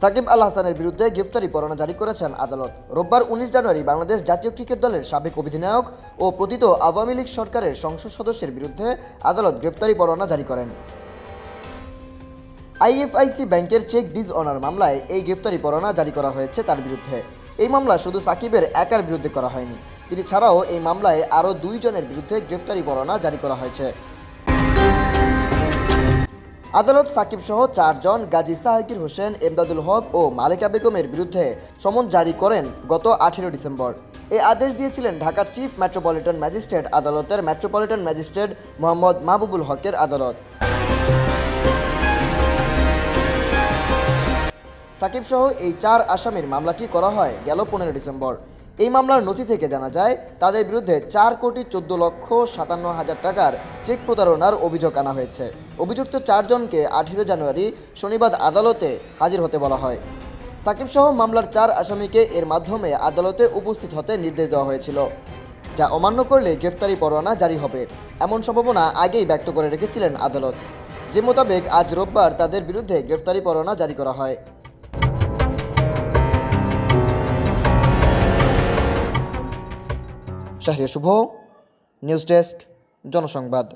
সাকিব আল হাসানের বিরুদ্ধে গ্রেফতারি পরোয়ানা জারি করেছেন আদালত। রোববার উনিশ জানুয়ারি বাংলাদেশ জাতীয় ক্রিকেট দলের সাবেক অধিনায়ক ও প্রতীত আওয়ামী লীগ সরকারের সংসদ সদস্যের বিরুদ্ধে আদালত গ্রেফতারি পরোয়ানা জারি করেন। আইএফআইসি ব্যাংকের চেক ডিজ অনার মামলায় এই গ্রেফতারি পরোয়ানা জারি করা হয়েছে তার বিরুদ্ধে। এই মামলা শুধু সাকিবের একার বিরুদ্ধে করা হয়নি। তিনি ছাড়াও এই মামলায় আরও দুইজনের বিরুদ্ধে গ্রেফতারি পরোয়ানা জারি করা হয়েছে। আদালত সাকিব সহ চারজন গাজী সাহাকির হোসেন, এমদাদুল হক ও মালিকা বেগমের বিরুদ্ধে সমন জারি করেন গত আঠেরো ডিসেম্বর। এই আদেশ দিয়েছিলেন ঢাকা চিফ মেট্রোপলিটন ম্যাজিস্ট্রেট আদালতের মেট্রোপলিটন ম্যাজিস্ট্রেট মোহাম্মদ মাহবুবুল হকের আদালত। সাকিব সহ এই চার আসামির মামলাটি করা হয় গেল পনেরো ডিসেম্বর। এই মামলার নথি থেকে জানা যায়, তাদের বিরুদ্ধে চার কোটি চোদ্দ লক্ষ সাতান্ন হাজার টাকার চেক প্রতারণার অভিযোগ আনা হয়েছে। অভিযুক্ত চারজনকে আঠেরো জানুয়ারি শনিবার আদালতে হাজির হতে বলা হয়। সাকিব সহ মামলার চার আসামিকে এর মাধ্যমে আদালতে উপস্থিত হতে নির্দেশ দেওয়া হয়েছিল, যা অমান্য করলে গ্রেফতারি পরোয়ানা জারি হবে, এমন সম্ভাবনা আগেই ব্যক্ত করে রেখেছিলেন আদালত। যে মোতাবেক আজ রোববার তাদের বিরুদ্ধে গ্রেফতারি পরোয়ানা জারি করা হয়। শাহরিয়া শুভ। News desk Janasangbad.